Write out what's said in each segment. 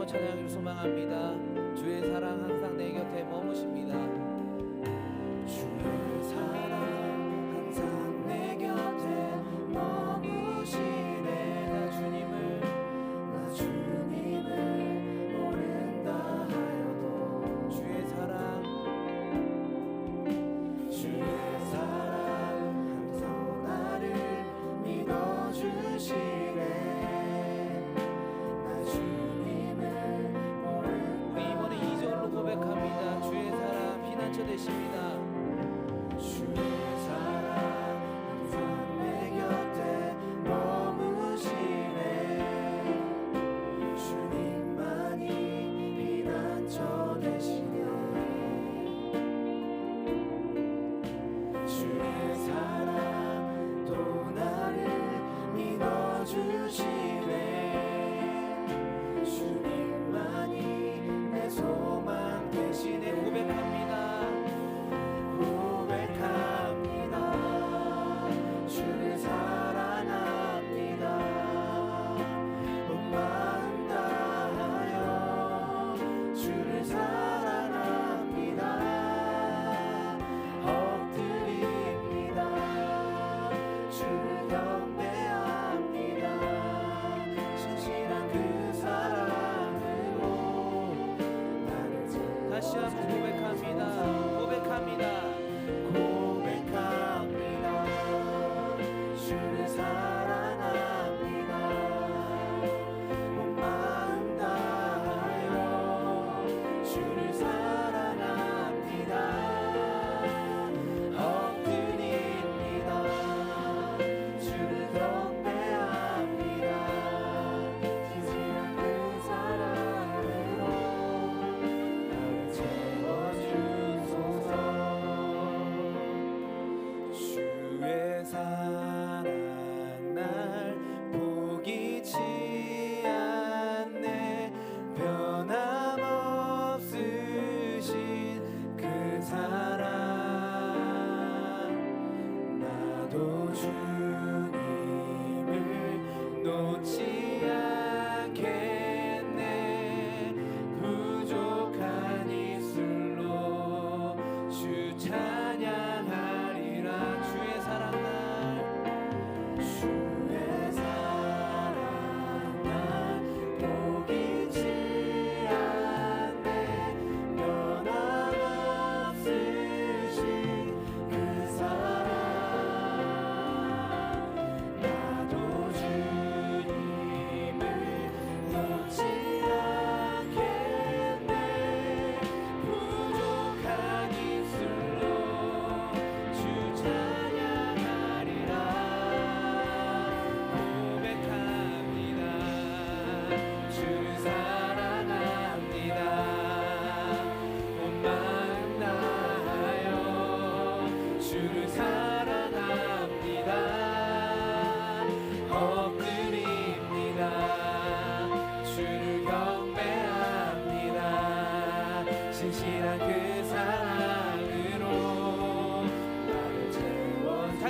한번 찬양을 소망합니다.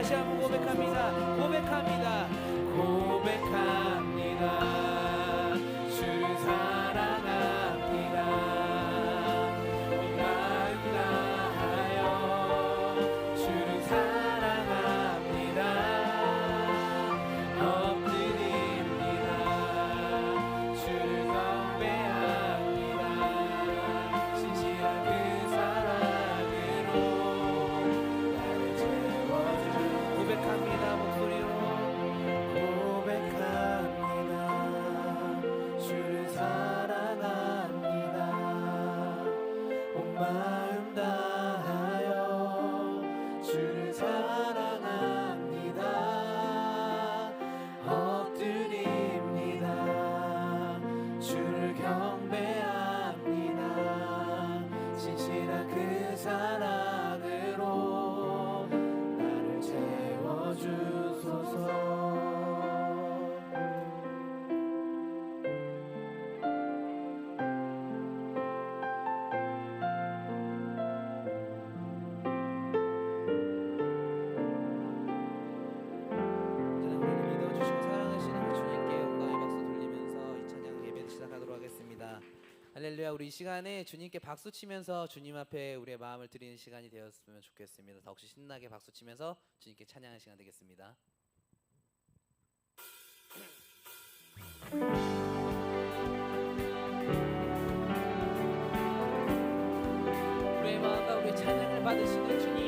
다시 한번 고백합니다. 고백합니다. 고백합니다. 우리 이 시간에 주님께 박수 치면서 주님 앞에 우리의 마음을 드리는 시간이 되었으면 좋겠습니다. 더욱 신나게 박수 치면서 주님께 찬양하는 시간 되겠습니다. 우리의 마음과 우리의 찬양을 받으시는 주님.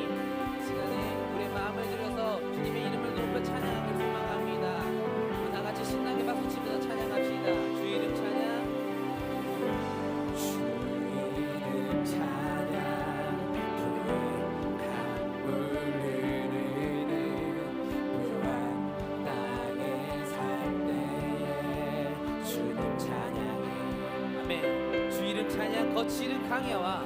거칠은 강해와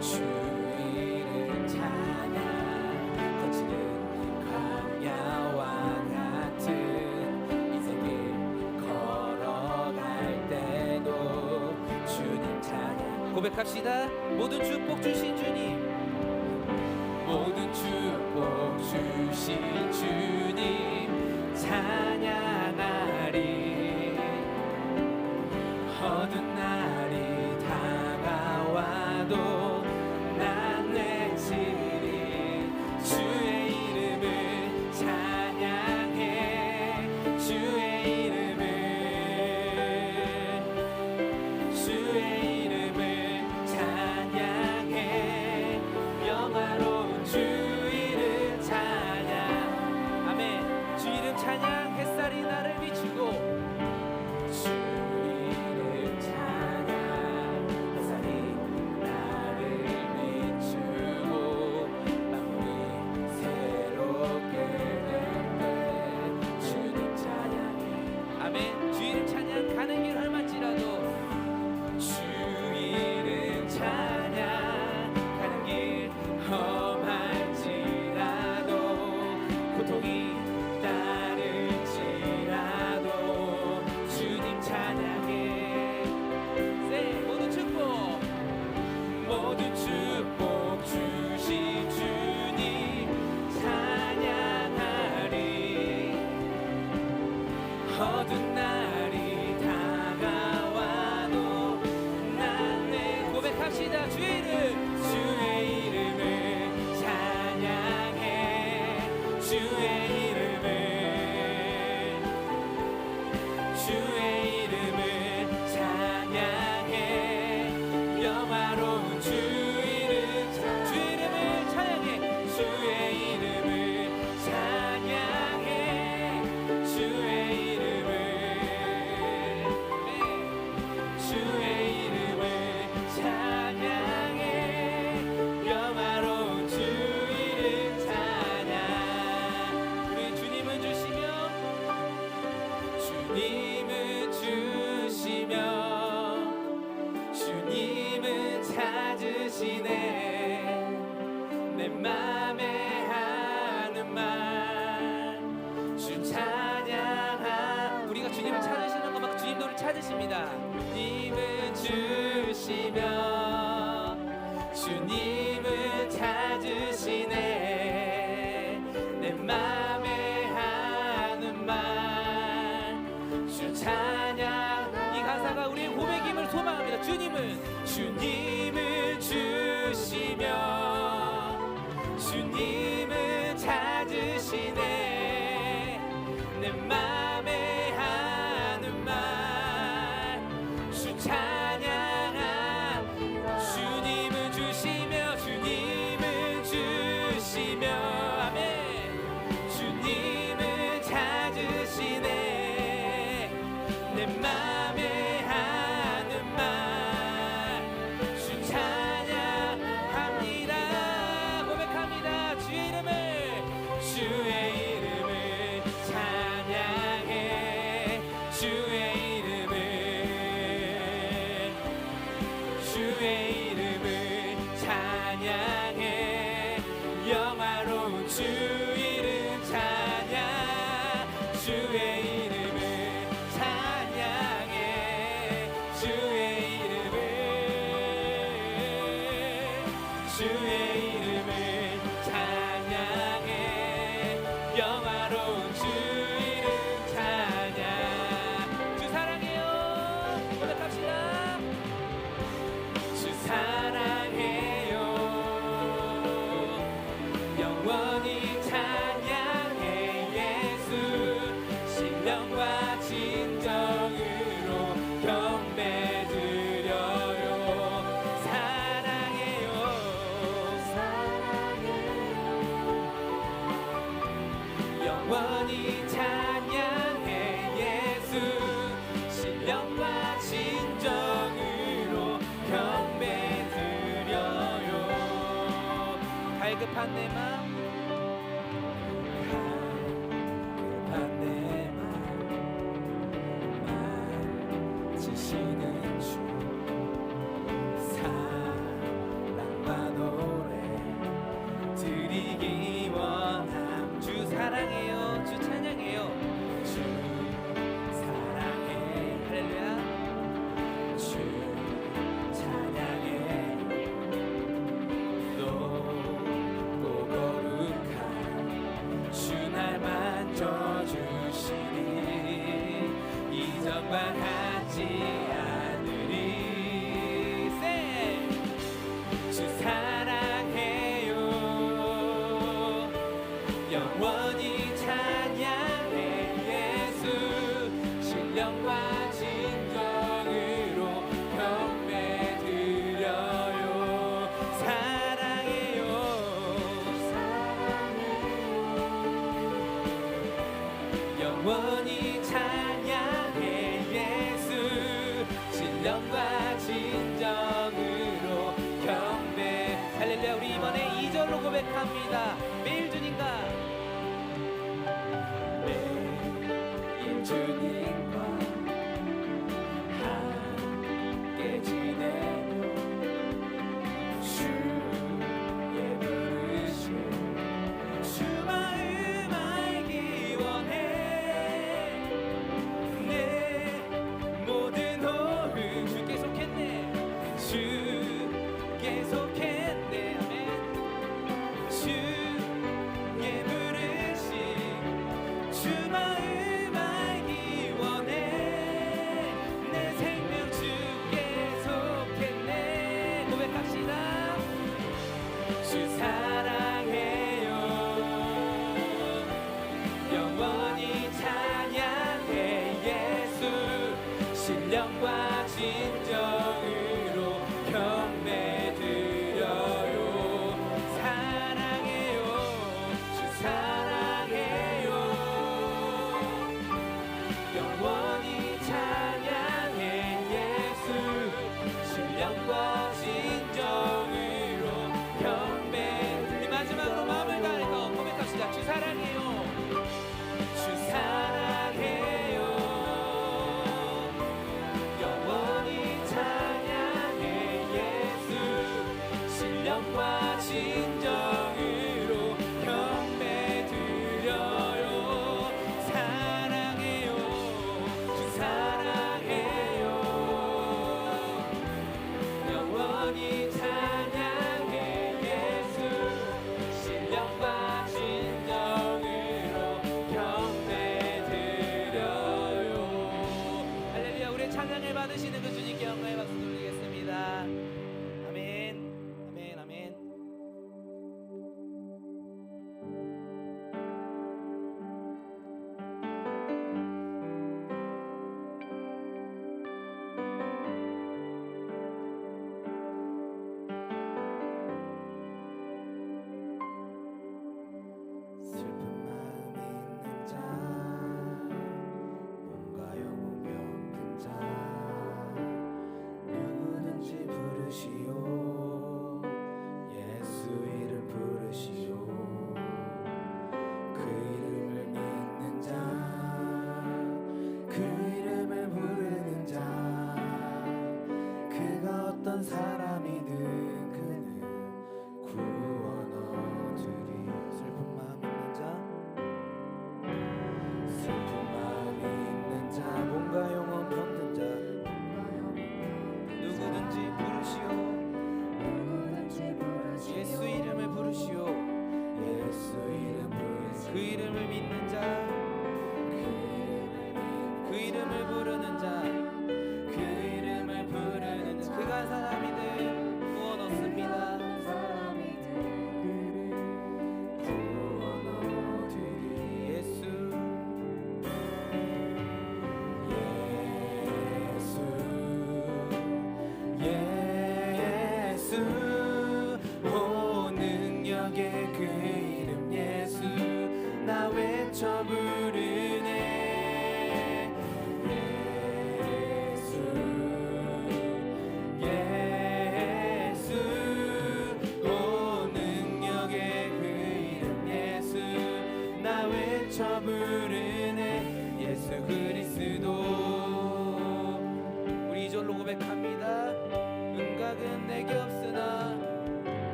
주인을 찬양 거칠은 광야와 같은 이 세길 걸어갈 때도 주님 찬양 고백합시다. 모든 축복 주신 주님. 괜찮아. 영원히 찬양해 예수. 신령과 진정으로 경배 드려요. 사랑해요. 사랑해요. 영원히 찬양해 예수. 신령과 진정으로 경배 드려요. 갈급한 내 마음.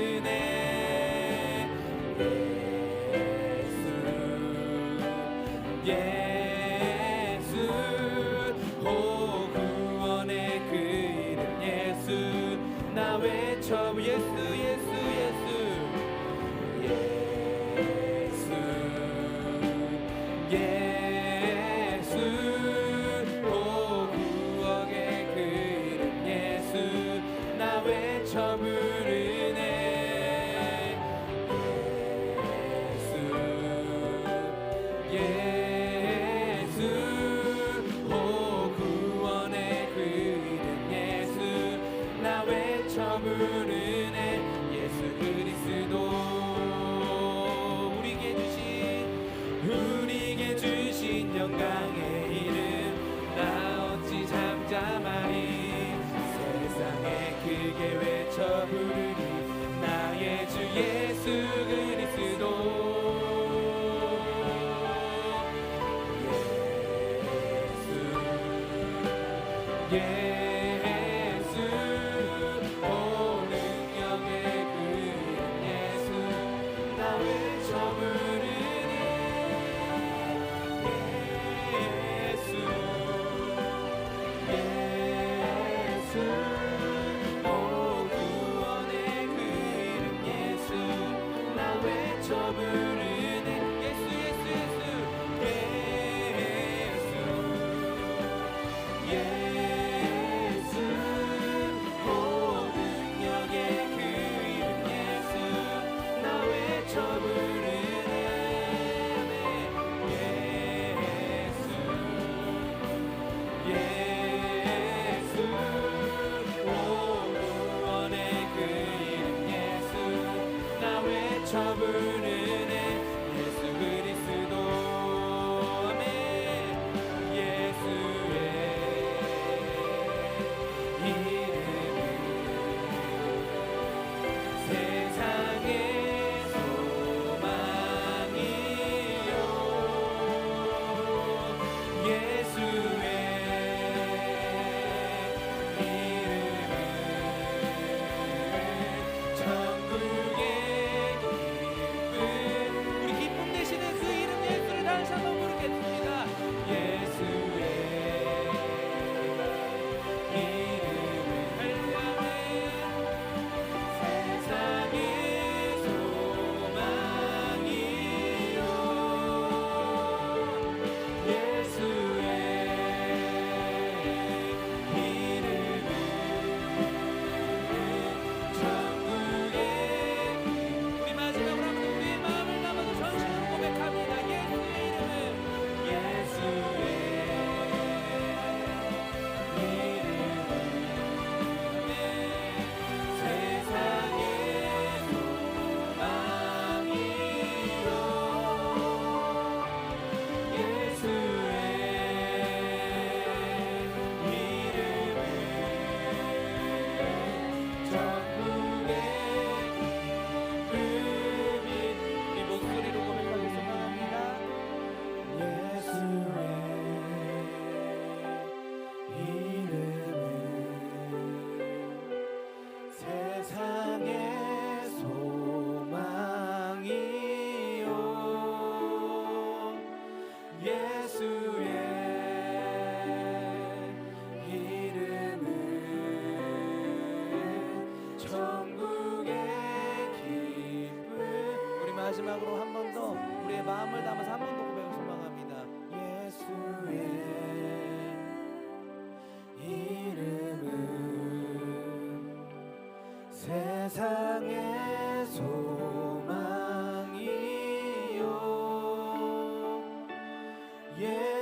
은혜 부르네 예수 그리스도. 우리에게 주신 우리에게 주신 영광의 이름 나 어찌 잠잠하리 세상에 크게 외쳐 부르니 나의 주 예수 그리스도. 예수 예수 Amen.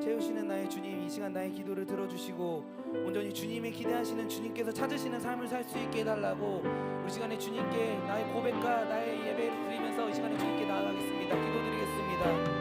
채우시는 나의 주님, 이 시간 나의 기도를 들어주시고 온전히 주님의 기대하시는 주님께서 찾으시는 삶을 살 수 있게 해달라고 우리 시간에 주님께 나의 고백과 나의 예배를 드리면서 이 시간에 주님께 나아가겠습니다. 기도드리겠습니다.